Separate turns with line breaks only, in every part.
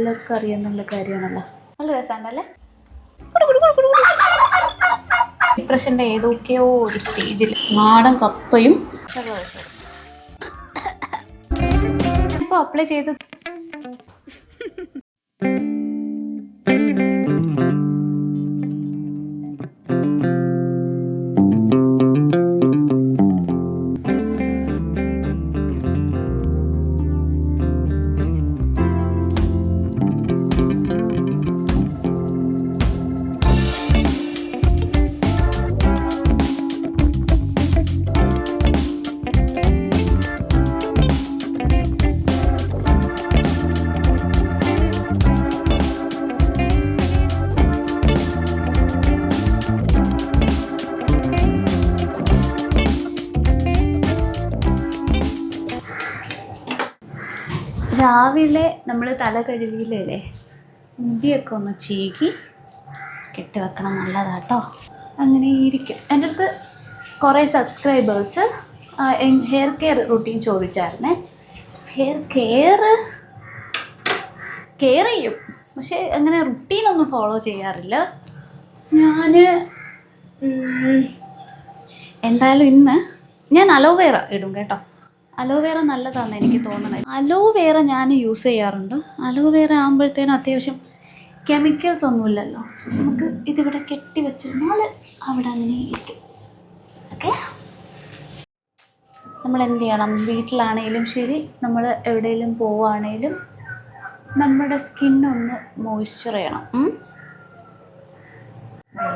എല്ലാവർക്കും അറിയാവുന്ന കാര്യമാണല്ലോ. നല്ല രസമുണ്ടല്ലേ ഡിപ്രഷന്റെ ഏതൊക്കെയോ ഒരു സ്റ്റേജിൽ നാടൻ കപ്പയും ഇപ്പോൾ അപ്ലൈ ചെയ്ത് രാവിലെ നമ്മൾ തല കഴുകിയില്ലേ മുടിയൊക്കെ ഒന്ന് ചീകി കെട്ടി വെക്കണം നല്ലതാട്ടോ. അങ്ങനെ ഇരിക്കും. എന്റെ അടുത്ത് കുറേ സബ്സ്ക്രൈബേഴ്സ് ഹെയർ കെയർ റുട്ടീൻ ചോദിച്ചായിരുന്നേ. ഹെയർ കെയർ കെയർ ചെയ്യും. പക്ഷേ അങ്ങനെ റുട്ടീനൊന്നും ഫോളോ ചെയ്യാറില്ല. ഞാൻ എന്തായാലും ഇന്ന് ഞാൻ അലോവേറ ഇടും കേട്ടോ. അലോവേറ നല്ലതാണെന്ന് എനിക്ക് തോന്നണത് അലോവേറ ഞാൻ യൂസ് ചെയ്യാറുണ്ട്. അലോവേറ ആകുമ്പോഴത്തേനും അത്യാവശ്യം കെമിക്കൽസ് ഒന്നുമില്ലല്ലോ. നമുക്ക് ഇതിവിടെ കെട്ടി വെച്ചിരുന്നാൽ അവിടെ അങ്ങനെ ഇരിക്കും. ഓക്കെ നമ്മൾ എന്ത് ചെയ്യണം? വീട്ടിലാണെങ്കിലും ശരി. നമ്മൾ എവിടെയെങ്കിലും പോവുകയാണെങ്കിലും നമ്മുടെ സ്കിന്നൊന്ന് മോയ്സ്ചർ ചെയ്യണം.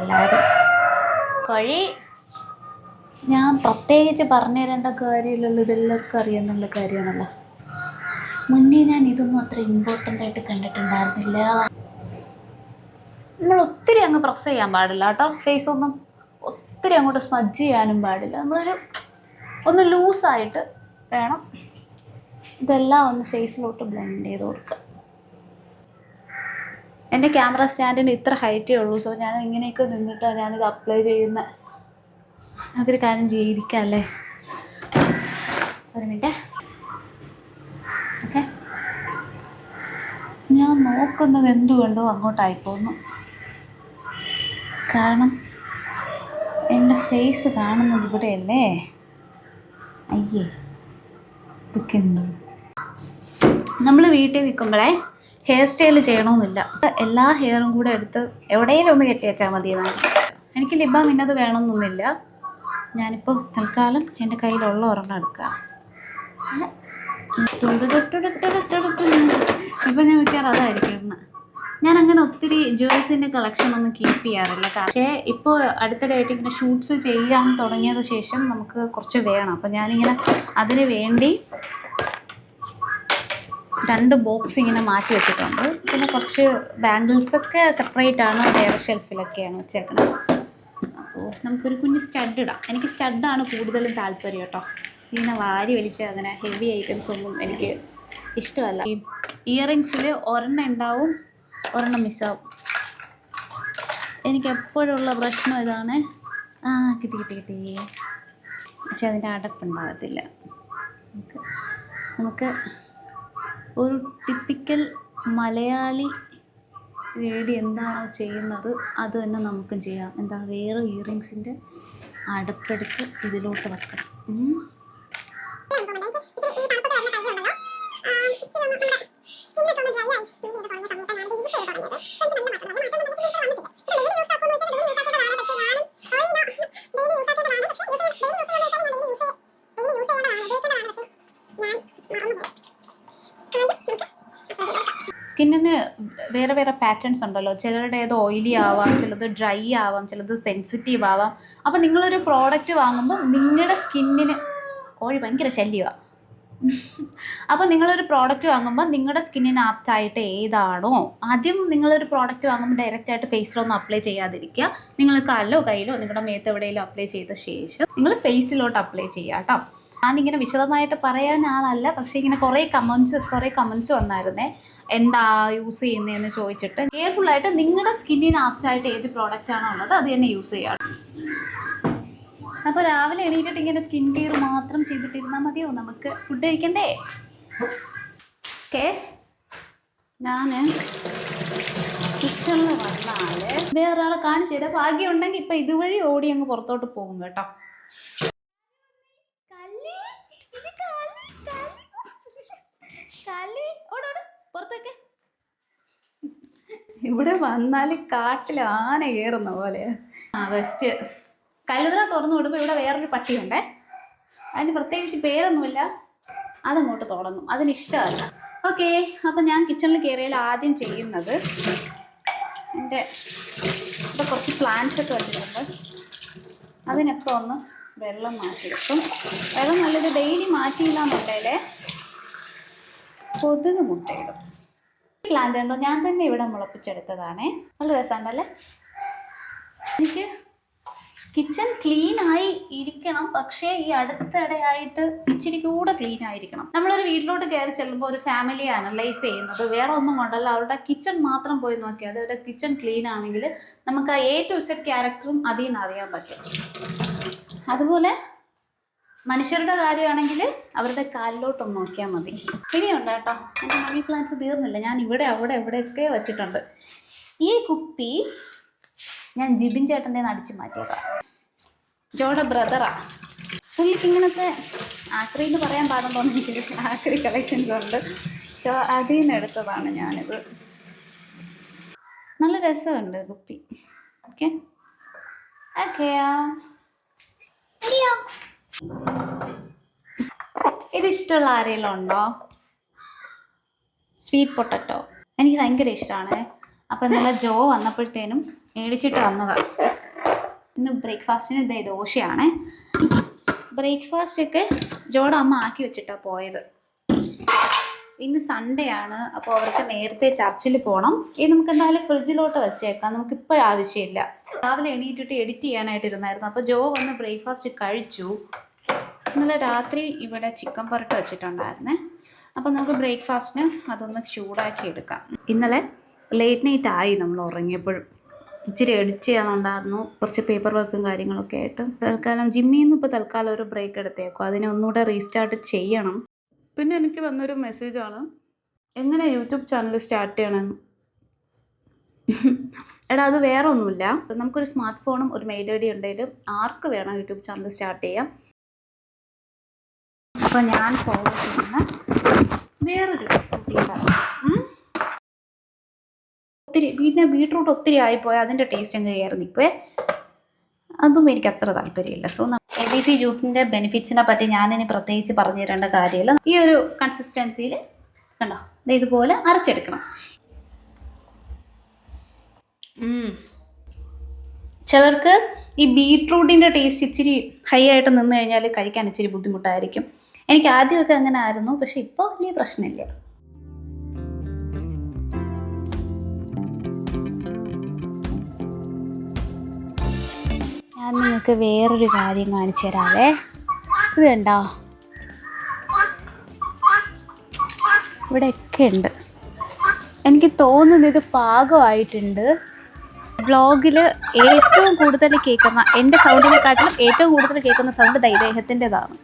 എല്ലാവരും കഴി ഞാൻ പ്രത്യേകിച്ച് പറഞ്ഞു തരേണ്ട കാര്യമില്ലല്ലോ ഇതെല്ലാവർക്കും അറിയാന്നുള്ള കാര്യമാണല്ലോ. മുന്നേ ഞാൻ ഇതൊന്നും അത്ര ഇമ്പോർട്ടന്റ് ആയിട്ട് കണ്ടിട്ടുണ്ടായിരുന്നില്ല. നമ്മൾ ഒത്തിരി അങ്ങ് പ്രസ് ചെയ്യാൻ പാടില്ല കേട്ടോ ഫേസ് ഒന്നും ഒത്തിരി അങ്ങോട്ട് സ്മജ് ചെയ്യാനും പാടില്ല. നമ്മളൊരു ഒന്ന് ലൂസായിട്ട് വേണം ഇതെല്ലാം ഒന്ന് ഫേസിലോട്ട് ബ്ലെൻഡ് ചെയ്ത് കൊടുക്കുക എന്റെ ക്യാമറ സ്റ്റാൻഡിന് ഇത്ര ഹൈറ്റേ ഉള്ളൂ സോ ഞാൻ ഇങ്ങനെയൊക്കെ നിന്നിട്ടാണ് ഞാനിത് അപ്ലൈ ചെയ്യുന്നത്. നമുക്കൊരു കാര്യം ചെയ്തിരിക്കാം അല്ലേ ഒരു മിനിറ്റ്. ഓക്കെ. ഞാൻ നോക്കുന്നത് എന്തുകൊണ്ടോ അങ്ങോട്ടായി പോന്നു കാരണം എന്റെ ഫേസ് കാണുന്നത് ഇവിടെയല്ലേ? അയ്യേ ഇതൊക്കെ നമ്മൾ വീട്ടിൽ നിൽക്കുമ്പോഴേ ഹെയർ സ്റ്റൈൽ ചെയ്യണമെന്നില്ല. എല്ലാ ഹെയറും കൂടെ എടുത്ത് എവിടെയെങ്കിലും ഒന്ന് കെട്ടി വെച്ചാൽ മതി എന്നാണ് എനിക്ക് ലിബാം ഇന്നത് വേണമെന്നൊന്നുമില്ല. ഞാനിപ്പോൾ തൽക്കാലം എന്റെ കയ്യിലുള്ള ഒരെണ്ണം എടുക്കാം. ഇപ്പം ഞാൻ മിക്കവാറും അതായിരിക്കും എണ്ണ ഞാൻ അങ്ങനെ ഒത്തിരി ജുവൽസിന്റെ കളക്ഷൻ ഒന്നും കീപ്പ് ചെയ്യാറില്ല. പക്ഷേ ഇപ്പോൾ അടുത്തിടെയായിട്ട് ഇങ്ങനെ ഷൂട്ട്സ് ചെയ്യാൻ തുടങ്ങിയത് ശേഷം നമുക്ക് കുറച്ച് വേണം. അപ്പം ഞാനിങ്ങനെ അതിന് വേണ്ടി രണ്ട് ബോക്സ് ഇങ്ങനെ മാറ്റി വെച്ചിട്ടുണ്ട്. പിന്നെ കുറച്ച് ബാംഗിൾസൊക്കെ സെപ്പറേറ്റ് ആണ് വേറെ ഷെൽഫിലൊക്കെയാണ് വെച്ചേക്കുന്നത് അപ്പോൾ നമുക്കൊരു കുഞ്ഞ് സ്റ്റഡ് ഇടാം. എനിക്ക് സ്റ്റഡാണ് കൂടുതലും താല്പര്യം കേട്ടോ. ഇങ്ങനെ വാരി വലിച്ച അങ്ങനെ ഹെവി ഐറ്റംസ് ഒന്നും എനിക്ക് ഇഷ്ടമല്ല. ഈ ഇയറിങ്സിൽ ഒരെണ്ണം ഉണ്ടാവും ഒരെണ്ണം മിസ്സാവും എനിക്ക് എപ്പോഴുള്ള പ്രശ്നം ഇതാണ്. ആ കിട്ടി കിട്ടി കിട്ടി. പക്ഷെ അതിന്റെ അടപ്പുണ്ടാകത്തില്ല നമുക്ക് നമുക്ക് ഒരു ടിപ്പിക്കൽ മലയാളി ലേഡി എന്താണോ ചെയ്യുന്നത് അത് തന്നെ നമുക്കും ചെയ്യാം. എന്താ വേറെ ഇയറിങ്സിന്റെ അടപ്പെടുത്ത് ഇതിലോട്ട് വെക്കണം. ഉം. സ്കിന്നിന് വേറെ വേറെ പാറ്റേൺസ് ഉണ്ടല്ലോ. ചിലരുടെ ഏത് ഓയിലി ആവാം ചിലത് ഡ്രൈ ആവാം ചിലത് സെൻസിറ്റീവ് ആവാം. അപ്പം നിങ്ങളൊരു പ്രോഡക്റ്റ് വാങ്ങുമ്പോൾ നിങ്ങളുടെ സ്കിന്നിന് കോഴി ഭയങ്കര ശല്യമാണ് അപ്പോൾ നിങ്ങളൊരു പ്രോഡക്റ്റ് വാങ്ങുമ്പോൾ നിങ്ങളുടെ സ്കിന്നിന് ആപ്റ്റായിട്ട് ഏതാണോ ആദ്യം നിങ്ങളൊരു പ്രോഡക്റ്റ് വാങ്ങുമ്പോൾ ഡയറക്റ്റ് ആയിട്ട് ഫേസിലൊന്നും അപ്ലൈ ചെയ്യാതിരിക്കുക. നിങ്ങൾ കാലിലോ കയ്യിലോ നിങ്ങളുടെ മേത്ത് എവിടെയെങ്കിലും അപ്ലൈ ചെയ്ത ശേഷം നിങ്ങൾ ഫേസിലോട്ട് അപ്ലൈ ചെയ്യുക കേട്ടോ ഞാനിങ്ങനെ വിശദമായിട്ട് പറയാൻ ആളല്ല പക്ഷേ ഇങ്ങനെ കുറേ കമൻസ് കുറേ കമൻസ് വന്നായിരുന്നേ. എന്താ യൂസ് ചെയ്യുന്നതെന്ന് ചോദിച്ചിട്ട് കെയർഫുൾ ആയിട്ട് നിങ്ങളുടെ സ്കിന്നിന് ആപ്റ്റായിട്ട് ഏത് പ്രോഡക്റ്റ് ആണോ ഉള്ളത് അത് തന്നെ യൂസ് ചെയ്യാം. അപ്പോൾ രാവിലെ എണീറ്റിട്ട് ഇങ്ങനെ സ്കിൻ കെയർ മാത്രം ചെയ്തിട്ടിരുന്നാൽ മതിയോ? നമുക്ക് ഫുഡ് കഴിക്കണ്ടേ? ഓക്കെ ഞാൻ കിച്ചണിൽ വന്നാൽ വേറൊരാളെ കാണിച്ചു തരാം. ഭാഗ്യം ഉണ്ടെങ്കിൽ ഇപ്പൊ ഇതുവഴി ഓടി അങ്ങ് പുറത്തോട്ട് പോകും കേട്ടോ. പുറത്തേക്ക്? ഇവിടെ വന്നാൽ കാട്ടിൽ ആന കയറുന്ന പോലെ. ആ വെസ്റ്റ് കല്ലുറ തുറന്നു വിടുമ്പോൾ ഇവിടെ വേറൊരു പട്ടിയുണ്ടേ. അതിന് പ്രത്യേകിച്ച് പേരൊന്നുമില്ല. അതങ്ങോട്ട് തുടങ്ങും. അതിനിഷ്ടമല്ല. ഓക്കെ അപ്പം ഞാൻ കിച്ചണിൽ കയറിയാൽ ആദ്യം ചെയ്യുന്നത് എന്റെ ഇവിടെ കുറച്ച് പ്ലാന്റ്സ് ഒക്കെ വെച്ചിട്ടുണ്ട്. അതിനൊക്കെ ഒന്ന് വെള്ളം മാറ്റി മാറ്റിയെടുക്കും വെള്ളം നല്ലത് ഡെയിലി മാറ്റിയില്ല എന്നുണ്ടെങ്കിൽ കൊതുക് മുട്ടയിടും. പ്ലാന്റ് ഉണ്ടോ ഞാൻ തന്നെ ഇവിടെ മുളപ്പിച്ചെടുത്തതാണേ. നല്ല രസമുണ്ടല്ലേ? എനിക്ക് കിച്ചൺ ക്ലീൻ ആയി ഇരിക്കണം. പക്ഷേ ഈ അടുത്തിടെയായിട്ട് ഇച്ചിരി കൂടെ ക്ലീൻ ആയിരിക്കണം. നമ്മളൊരു വീട്ടിലോട്ട് കയറി ചെല്ലുമ്പോൾ ഒരു ഫാമിലി അനലൈസ് ചെയ്യുന്നത് വേറെ ഒന്നും കൊണ്ടല്ല. അവരുടെ കിച്ചൺ മാത്രം പോയി നോക്കിയാൽ അവരുടെ കിച്ചൺ ക്ലീൻ ആണെങ്കിൽ നമുക്ക് ആ എ ടു സെറ്റ് ക്യാരക്ടറും അതിൽ നിന്ന് അറിയാൻ പറ്റും. അതുപോലെ മനുഷ്യരുടെ കാര്യമാണെങ്കിൽ അവരുടെ കാലിലോട്ട് നോക്കിയാൽ മതി. ഇനിയുണ്ട് കേട്ടോ. എന്റെ മണി പ്ലാന്റ്സ് തീർന്നില്ല. ഞാൻ ഇവിടെ അവിടെ എവിടെയൊക്കെ വെച്ചിട്ടുണ്ട്. ഈ കുപ്പി ഞാൻ ജിബിൻ ചേട്ടന്റെ അടിച്ചു മാറ്റിയതാണ് ജോയുടെ ബ്രദറാ. പുള്ളിക്ക് ഇങ്ങനത്തെ ആക്രി എന്ന് പറയാൻ പാടം തോന്നിയിട്ട് ആക്രി കളക്ഷൻസ് ഉണ്ട്. ജോ അതിൽ നിന്ന് എടുത്തതാണ് ഞാനിത്. നല്ല രസമുണ്ട് കുപ്പി. ഓക്കെ. ഓക്കെയാ ഇത് ഇഷ്ടമുള്ള ആരെങ്കിലും ഉണ്ടോ? സ്വീറ്റ് പൊട്ടറ്റോ എനിക്ക് ഭയങ്കര ഇഷ്ടമാണ്. അപ്പോൾ ഇന്നലെ ജോ വന്നപ്പോഴത്തേനും മേടിച്ചിട്ട് വന്നതാണ് ഇന്ന് ബ്രേക്ക്ഫാസ്റ്റിന് ഇതേ ദോശയാണ്. ബ്രേക്ക്ഫാസ്റ്റ് ഒക്കെ ജോയുടെ അമ്മ ആക്കി വെച്ചിട്ടാണ് പോയത്. ഇന്ന് സൺഡേ ആണ്. അപ്പോൾ അവർക്ക് നേരത്തെ ചർച്ചിൽ പോകണം ഇത് നമുക്ക് എന്തായാലും ഫ്രിഡ്ജിലോട്ട് വെച്ചേക്കാം. നമുക്ക് ഇപ്പോൾ ആവശ്യമില്ല. രാവിലെ എണീറ്റിട്ട് എഡിറ്റ് ചെയ്യാനായിട്ട് ഇരുന്നായിരുന്നു അപ്പോൾ ജോ വന്ന് ബ്രേക്ക്ഫാസ്റ്റ് കഴിച്ചു. ഇന്നലെ രാത്രി ഇവിടെ ചിക്കൻ പൊറട്ട വെച്ചിട്ടുണ്ടായിരുന്നേ. അപ്പോൾ നമുക്ക് ബ്രേക്ക്ഫാസ്റ്റിന് അതൊന്ന് ചൂടാക്കി എടുക്കാം. ഇന്നലെ ലേറ്റ് നൈറ്റ് ആയി നമ്മൾ ഉറങ്ങിയപ്പോഴും. ഇച്ചിരി എഡിറ്റ് ചെയ്യാനുണ്ടായിരുന്നു. കുറച്ച് പേപ്പർ വർക്കും കാര്യങ്ങളൊക്കെ ആയിട്ട്. തൽക്കാലം ജിമ്മിൽ നിന്ന് ഇപ്പോൾ തൽക്കാലം ഒരു ബ്രേക്ക് എടുത്തേക്കും. അതിനെ ഒന്നുകൂടെ റീസ്റ്റാർട്ട് ചെയ്യണം. പിന്നെ എനിക്ക് വന്നൊരു മെസ്സേജാണ് എങ്ങനെ യൂട്യൂബ് ചാനൽ സ്റ്റാർട്ട് ചെയ്യണമെന്ന് എടാ അത് വേറെ ഒന്നുമില്ല നമുക്കൊരു സ്മാർട്ട് ഫോണും ഒരു മെയിൽ ഐ ഡി ഉണ്ടെങ്കിൽ ആർക്ക് വേണം യൂട്യൂബ് ചാനൽ സ്റ്റാർട്ട് ചെയ്യാം അപ്പോൾ ഞാൻ ഫോളോ ചെയ്യുന്ന വേറൊരു ഒത്തിരി പിന്നെ ബീട്രൂട്ട് ഒത്തിരി ആയിപ്പോയാൽ അതിന്റെ ടേസ്റ്റ് അങ്ങ് കയറി നിൽക്കുവേ അതും എനിക്ക് അത്ര താല്പര്യമില്ല. സോ എ ബി സി ജ്യൂസിന്റെ ബെനിഫിറ്റ്സിനെ പറ്റി ഞാനിനി പ്രത്യേകിച്ച് പറഞ്ഞു തരേണ്ട കാര്യമില്ല. ഈ ഒരു കൺസിസ്റ്റൻസിയിൽ കണ്ടോ? ഇതുപോലെ അരച്ചെടുക്കണം. ചിലർക്ക് ഈ ബീട്രൂട്ടിന്റെ ടേസ്റ്റ് ഇച്ചിരി ഹൈ ആയിട്ട് നിന്ന് കഴിഞ്ഞാൽ കഴിക്കാൻ ഇച്ചിരി ബുദ്ധിമുട്ടായിരിക്കും. എനിക്ക് ആദ്യമൊക്കെ അങ്ങനെ ആയിരുന്നു പക്ഷെ ഇപ്പോൾ വലിയ പ്രശ്നമില്ല. ഞാൻ നിങ്ങൾക്ക് വേറൊരു കാര്യം കാണിച്ചു തരാവേ. ഇത് കണ്ടോ? ഇവിടെയൊക്കെ ഉണ്ട്. എനിക്ക് തോന്നുന്നത് ഇത് പാകമായിട്ടുണ്ട്. വ്ളോഗിൽ ഏറ്റവും കൂടുതൽ കേൾക്കുന്ന എന്റെ സൗണ്ടിനെക്കാട്ടിലും ഏറ്റവും കൂടുതൽ കേൾക്കുന്ന സൗണ്ട് ദൈദേഹത്തിന്റെതാണ്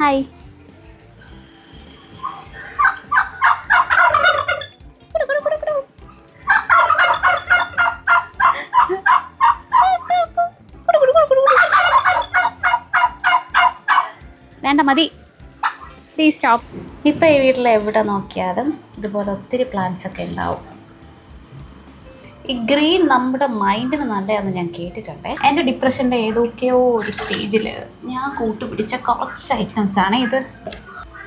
ഹായ്. വേണ്ട മതി. പ്ലീസ് സ്റ്റോപ്പ് ഇപ്പം ഈ വീട്ടിൽ എവിടെ നോക്കിയാലും ഇതുപോലെ ഒത്തിരി പ്ലാന്റ്സ് ഒക്കെ ഉണ്ടാവും. ഈ ഗ്രീൻ നമ്മുടെ മൈൻഡിന് നല്ലതാണെന്ന് ഞാൻ കേട്ടിട്ടുണ്ട്. എന്റെ ഡിപ്രഷന്റെ ഏതൊക്കെയോ ഒരു സ്റ്റേജിൽ ഞാൻ കൂട്ടുപിടിച്ച കുറച്ച് ഐറ്റംസ് ആണ് ഇത്.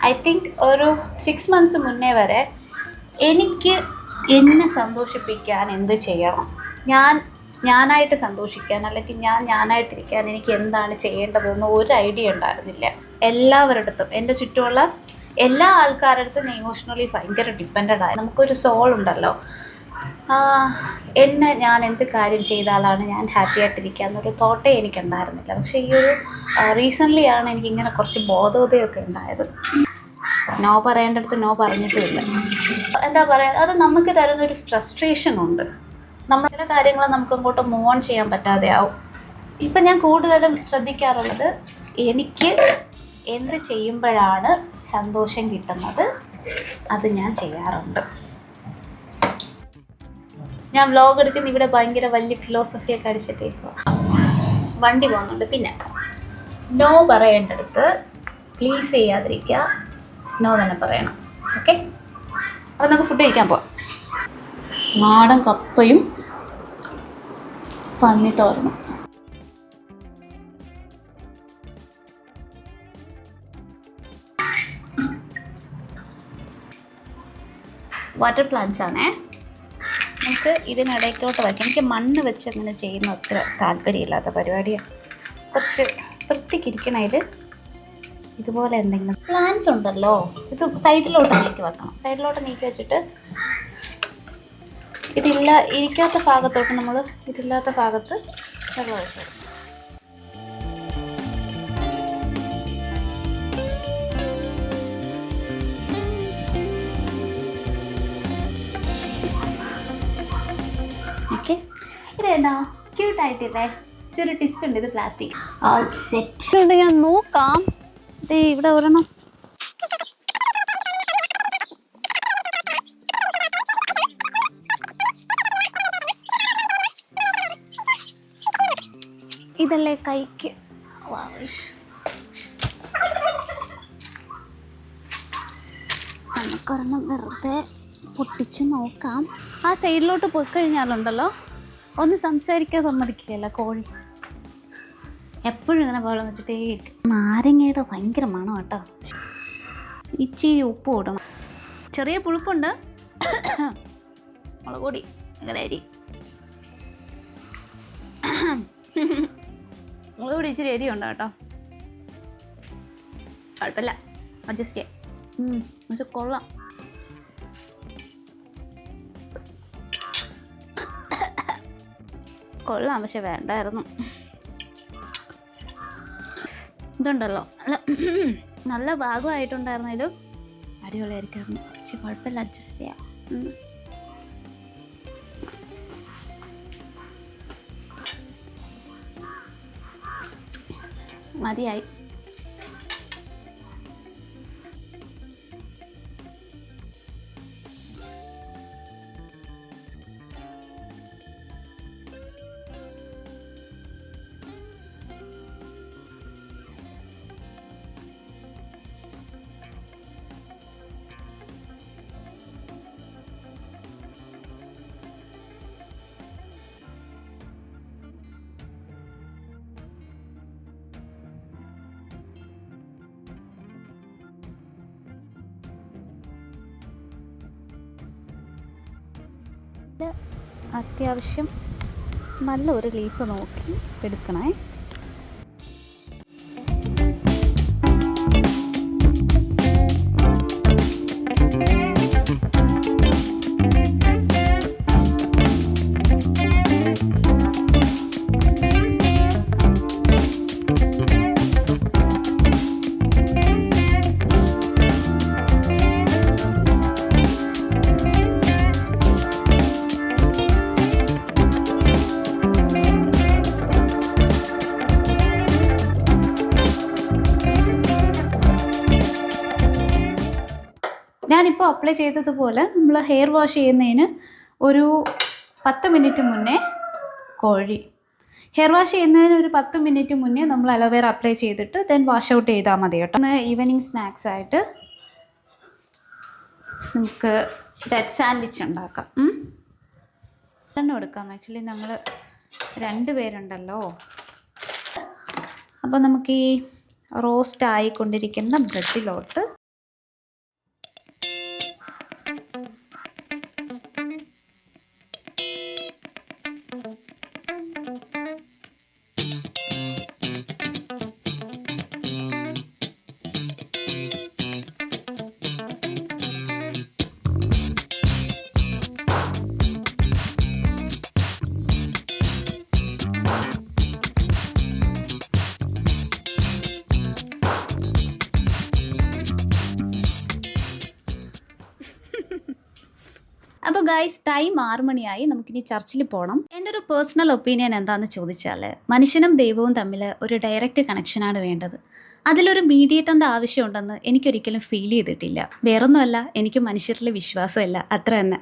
ഐ തിങ്ക് ഒരു സിക്സ് മന്ത്സ് മുന്നേ വരെ എനിക്ക് എന്നെ സന്തോഷിപ്പിക്കാൻ എന്ത് ചെയ്യണം? ഞാൻ ഞാനായിട്ട് സന്തോഷിക്കാൻ അല്ലെങ്കിൽ ഞാൻ ഞാനായിട്ടിരിക്കാൻ എനിക്ക് എന്താണ് ചെയ്യേണ്ടതെന്ന് ഒരു ഐഡിയ ഉണ്ടായിരുന്നില്ല. എല്ലാവരുടെ അടുത്തും എന്റെ ചുറ്റുമുള്ള എല്ലാ ആൾക്കാരുടെ അടുത്തും ഇമോഷണലി ഭയങ്കര ഡിപ്പെൻഡഡ് ആയി. നമുക്കൊരു സോൾ ഉണ്ടല്ലോ. എന്നെ ഞാൻ എന്ത് കാര്യം ചെയ്താലാണ് ഞാൻ ഹാപ്പി ആയിട്ടിരിക്കുക എന്നൊരു തോട്ടേ എനിക്കുണ്ടായിരുന്നില്ല. പക്ഷേ ഈ ഒരു റീസെന്റ്ലി ആണ് എനിക്കിങ്ങനെ കുറച്ച് ബോധോദയമൊക്കെ ഉണ്ടായത്. നോ പറയേണ്ടടുത്ത് നോ പറഞ്ഞിട്ടുമില്ല. എന്താ പറയുക അത് നമുക്ക് തരുന്ന ഒരു ഫ്രസ്ട്രേഷൻ ഉണ്ട്. നമ്മൾ ചില കാര്യങ്ങൾ നമുക്ക് അങ്ങോട്ട് മൂവ് ഓൺ ചെയ്യാൻ പറ്റാതെ ആവും. ഇപ്പം ഞാൻ കൂടുതലും ശ്രദ്ധിക്കാറുള്ളത് എനിക്ക് എന്ത് ചെയ്യുമ്പോഴാണ് സന്തോഷം കിട്ടുന്നത്? അത് ഞാൻ ചെയ്യാറുണ്ട്. ഞാൻ വ്ലോഗ് എടുക്കുന്ന ഇവിടെ ഭയങ്കര വലിയ ഫിലോസഫിയൊക്കെ അടിച്ചിട്ടേ വണ്ടി പോകുന്നുണ്ട്. പിന്നെ നോ പറയേണ്ടടുത്ത് പ്ലീസ് ചെയ്യാതിരിക്കുക. നോ തന്നെ പറയണം. ഓക്കെ അപ്പം നമുക്ക് ഫുഡ് കഴിക്കാൻ പോവാം. നാടൻ കപ്പയും പന്നി തോരണം വാട്ടർ പ്ലാന്റ്സ് ആണേ. നമുക്ക് ഇതിനിടയ്ക്കോട്ട് വയ്ക്കാം. എനിക്ക് മണ്ണ് വെച്ച് അങ്ങനെ ചെയ്യുന്ന അത്ര താല്പര്യമില്ലാത്ത പരിപാടിയാണ് കുറച്ച് വൃത്തിക്കിരിക്കണതിൽ ഇതുപോലെ എന്തെങ്കിലും പ്ലാന്റ്സ് ഉണ്ടല്ലോ. ഇത് സൈഡിലോട്ട് നീക്കി വെക്കണം. സൈഡിലോട്ട് നീക്കി വെച്ചിട്ട് ഇതില്ല ഇരിക്കാത്ത ഭാഗത്തോട്ട് നമ്മൾ ഇതില്ലാത്ത ഭാഗത്ത് വെള്ളം ഒഴിച്ചു ഓക്കെ. ഇത് എന്നാ ക്യൂട്ടായിട്ടില്ലേ ചെറിയ ടിസ്റ്റ് ഉണ്ട് ഇത് പ്ലാസ്റ്റിക് സെറ്റ് ഞാൻ നോക്കാം. ദേ ഇവിടെ ഒരെണ്ണം. ഇതല്ലേ കൈക്ക്. നമുക്കൊരെണ്ണം വെറുതെ പൊട്ടിച്ച് നോക്കാം. ആ സൈഡിലോട്ട് പോയി കഴിഞ്ഞാലുണ്ടല്ലോ ഒന്ന് സംസാരിക്കാൻ സമ്മതിക്കുകയല്ല കോഴി. എപ്പോഴും ഇങ്ങനെ വെള്ളം വെച്ചിട്ടേ നാരങ്ങയുടെ ഭയങ്കര മണം കേട്ടോ. ഇച്ചിരി ഉപ്പ് ഇടണം. ചെറിയ പുഴുപ്പുണ്ട് മുളക് പൊടി അങ്ങനെ അരി. മുളക് പൊടി ഇച്ചിരി അരി ഉണ്ട് കേട്ടോ. കുഴപ്പമില്ല. അഡ്ജസ്റ്റ് ചെയ്യാം. പക്ഷെ കൊള്ളാം. കൊള്ളാം പക്ഷെ വേണ്ടായിരുന്നു. ഇതുണ്ടല്ലോ. നല്ല ഭാഗമായിട്ടുണ്ടായിരുന്നു ഇത് അടിപൊളിയായിരിക്കായിരുന്നു. പക്ഷെ കുഴപ്പമില്ല അഡ്ജസ്റ്റ് ചെയ്യാം. മതിയായി. അത്യാവശ്യം നല്ല ഒരു ലീഫ് നോക്കി എടുക്കണേ. അപ്ലൈ ചെയ്തതുപോലെ നമ്മൾ ഹെയർ വാഷ് ചെയ്യുന്നതിന് ഒരു പത്ത് മിനിറ്റ് മുന്നേ കോഴി. ഹെയർ വാഷ് ചെയ്യുന്നതിന് ഒരു പത്ത് മിനിറ്റ് മുന്നേ നമ്മൾ അലോവേറ അപ്ലൈ ചെയ്തിട്ട് ദെൻ വാഷ് ഔട്ട് ചെയ്താൽ മതി കേട്ടോ. ഈവനിങ് സ്നാക്സ് ആയിട്ട് നമുക്ക് ബ്രെഡ് സാൻഡ്വിച്ച് ഉണ്ടാക്കാം. തന്നെ കൊടുക്കാം ആക്ച്വലി നമ്മൾ രണ്ട് പേരുണ്ടല്ലോ. അപ്പോൾ നമുക്ക് ഈ റോസ്റ്റ് ആയിക്കൊണ്ടിരിക്കുന്ന ബ്രെഡിലോട്ട് ടൈം ആറ് മണിയായി നമുക്കിനി ചർച്ചിൽ പോകണം എന്റെ ഒരു പേഴ്സണൽ ഒപ്പീനിയൻ എന്താണെന്ന് ചോദിച്ചാൽ മനുഷ്യനും ദൈവവും തമ്മിൽ ഒരു ഡയറക്റ്റ് കണക്ഷനാണ് വേണ്ടത്. അതിലൊരു മീഡിയേറ്ററിന്റെ ആവശ്യമുണ്ടെന്ന് എനിക്കൊരിക്കലും ഫീൽ ചെയ്തിട്ടില്ല. വേറൊന്നുമല്ല എനിക്ക് മനുഷ്യരിൽ വിശ്വാസമല്ല. അത്ര തന്നെ.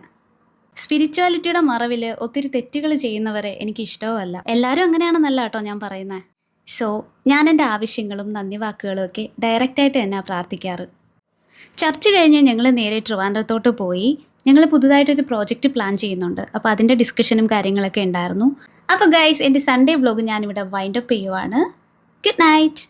സ്പിരിച്വാലിറ്റിയുടെ മറവിൽ ഒത്തിരി തെറ്റുകൾ ചെയ്യുന്നവരെ എനിക്ക് ഇഷ്ടവുമല്ല. എല്ലാവരും അങ്ങനെയാണെന്നല്ല കേട്ടോ ഞാൻ പറയുന്നത് സോ ഞാൻ എന്റെ ആവശ്യങ്ങളും നന്ദി വാക്കുകളും ഒക്കെ ഡയറക്റ്റായിട്ട് തന്നെ പ്രാർത്ഥിക്കാറ്. ചർച്ച കഴിഞ്ഞ് ഞങ്ങൾ നേരെ ട്രിവാൻഡ്രത്തോട്ട് പോയി. ഞങ്ങൾ പുതുതായിട്ടൊരു പ്രോജക്റ്റ് പ്ലാൻ ചെയ്യുന്നുണ്ട്. അപ്പോൾ അതിന്റെ ഡിസ്കഷനും കാര്യങ്ങളൊക്കെ ഉണ്ടായിരുന്നു. അപ്പോൾ ഗൈസ് എന്റെ സൺഡേ വ്ലോഗ് ഞാനിവിടെ വൈൻഡപ്പ് ചെയ്യുവാണ്. Good night